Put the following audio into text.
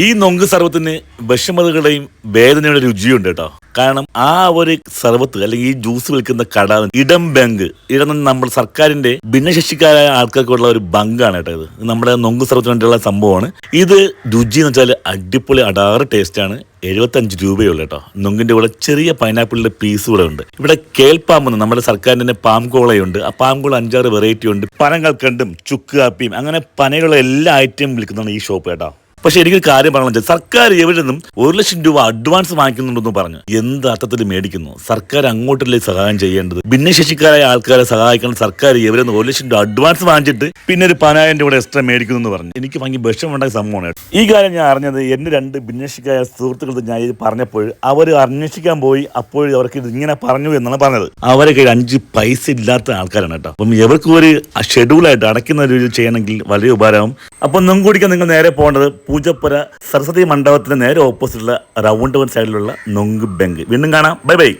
ഈ നൊങ്ക് സർവത്തിന് വിഷമതകളുടെയും വേദനയുടെ രുചിയുണ്ട് കേട്ടോ. കാരണം ആ ഒരു സർവത്ത് അല്ലെങ്കിൽ ഈ ജ്യൂസ് വിൽക്കുന്ന കട ഇടം ബാങ്ക് ഇടം നമ്മൾ സർക്കാരിന്റെ ഭിന്നശേഷിക്കാരായ ആൾക്കാർക്കുള്ള ഒരു ബങ്കാണ് കേട്ടോ ഇത്. നമ്മുടെ നൊങ്ക് സർവത്തിന് വേണ്ടിയുള്ള സംഭവമാണ്. ഇത് രുചി എന്ന് വെച്ചാൽ അടിപൊളി അടാറ് ടേസ്റ്റ് ആണ്. എഴുപത്തഞ്ച് രൂപയുള്ളൂ കേട്ടോ. നൊങ്കിന്റെ കൂടെ ചെറിയ പൈനാപ്പിളിന്റെ പീസ് കൂടെ ഉണ്ട്. ഇവിടെ കേൾപ്പാമ്പ് നമ്മുടെ സർക്കാരിന്റെ പാം കോളയുണ്ട്. ആ പാം കോള അഞ്ചാറ് വെറൈറ്റി ഉണ്ട്. പനങ്ങൾക്കണ്ടും ചുക്ക് കാപ്പിയും അങ്ങനെ പനയുള്ള എല്ലാ ഐറ്റവും വിൽക്കുന്നതാണ് ഈ ഷോപ്പ് കേട്ടോ. പക്ഷെ എനിക്കൊരു കാര്യം പറയണം സർക്കാർ എവിടെ നിന്നും ഒരു ലക്ഷം രൂപ അഡ്വാൻസ് വാങ്ങിക്കുന്നുണ്ടെന്ന് പറഞ്ഞു. എന്ത് അർത്ഥത്തിൽ മേടിക്കുന്നു? സർക്കാർ അങ്ങോട്ടല്ലേ സഹായം ചെയ്യേണ്ടത്? ഭിന്നശേഷിക്കാരായ ആൾക്കാരെ സഹായിക്കണം സർക്കാർ എവിടെ നിന്ന് ഒരു ലക്ഷം രൂപ അഡ്വാൻസ് വാങ്ങിച്ചിട്ട് പിന്നെ ഒരു പതിനായിരം രൂപ എക്സ്ട്രാ മേടിക്കുന്നു എന്ന് പറഞ്ഞു. എനിക്ക് ഭയങ്കര വിഷമുണ്ടായ സംഭവമാണ്. ഈ കാര്യം ഞാൻ അറിഞ്ഞത് എന്റെ രണ്ട് ഭിന്നശേഷിക്കായ സുഹൃത്തുക്കൾ ഞാൻ ഇത് പറഞ്ഞപ്പോൾ അവർ അന്വേഷിക്കാൻ പോയി. അപ്പോൾ അവർക്ക് ഇത് ഇങ്ങനെ പറഞ്ഞു എന്നാണ് പറഞ്ഞത്. അവരെ കയ്യിൽ അഞ്ച് പൈസ ഇല്ലാത്ത ആൾക്കാരാണ് കേട്ടോ. അപ്പം ഇവർക്ക് ഒരു ഷെഡ്യൂളായിട്ട് അടയ്ക്കുന്ന ഒരു ചെയ്യണമെങ്കിൽ വളരെ ഉപകാരമാവും. അപ്പം നുങ്കുടിക്ക് നിങ്ങൾ നേരെ പോകേണ്ടത് പൂജപ്പുര സരസ്വതി മണ്ഡപത്തിന്റെ നേരെ ഓപ്പോസിറ്റുള്ള റൗണ്ട് വൺ സൈഡിലുള്ള നൊങ്ക് ബെങ്ക് വീണ്ടും കാണാം. Bye bye